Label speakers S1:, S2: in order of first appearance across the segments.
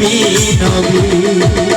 S1: নবী নবী।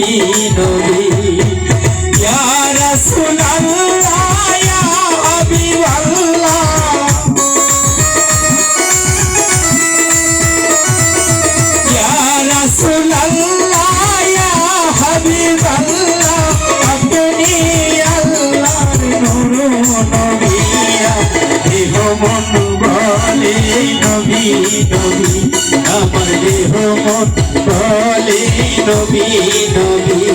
S1: নবী নবী ইয়া রাসূলুল্লাহ ইয়া হাবিবাল্লাহ ইয়া রাসূলুল্লাহ ইয়া হাবিবাল্লাহ আপনি আল্লাহর নূর নবিয়া দেহ মন বলে নবী নবী আমার দেহ মন নবী নবী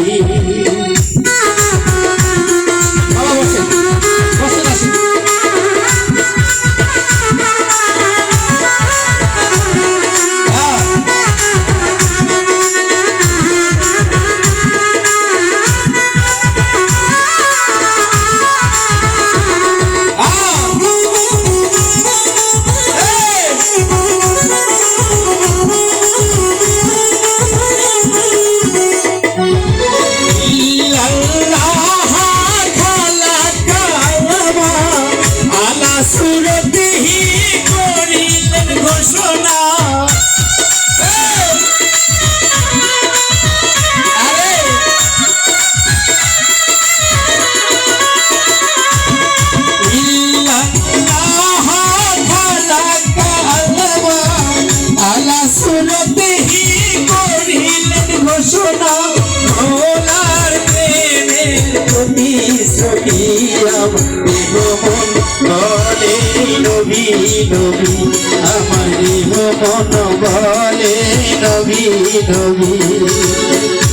S1: ঘোষণা। নবী আমার বলে নবী নবী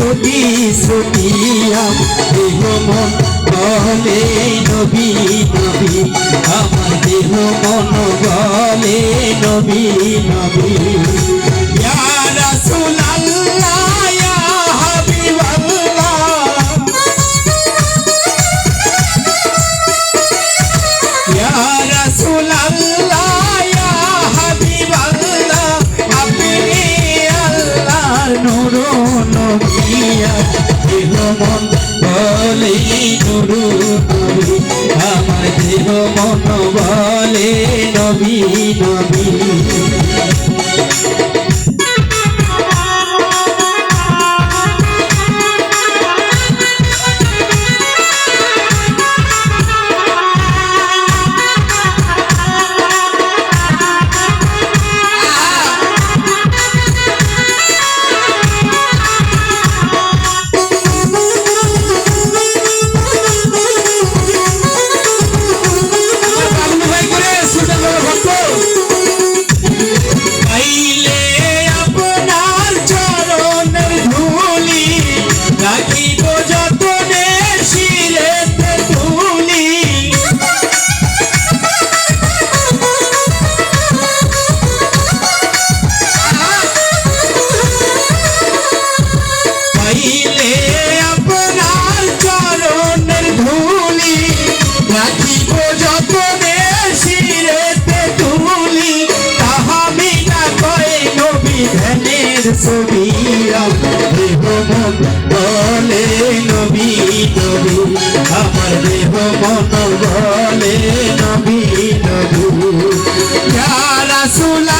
S1: প্রেমের প্রতিশ্রুতিয়া দেহ মন বলে নবী নবী আমার দেহ মন বলে নবী নবী। নূর নবিয়া দেহ মন বলে নুরু নবী আমার দেহ মন বলে নবী নবী রসুলা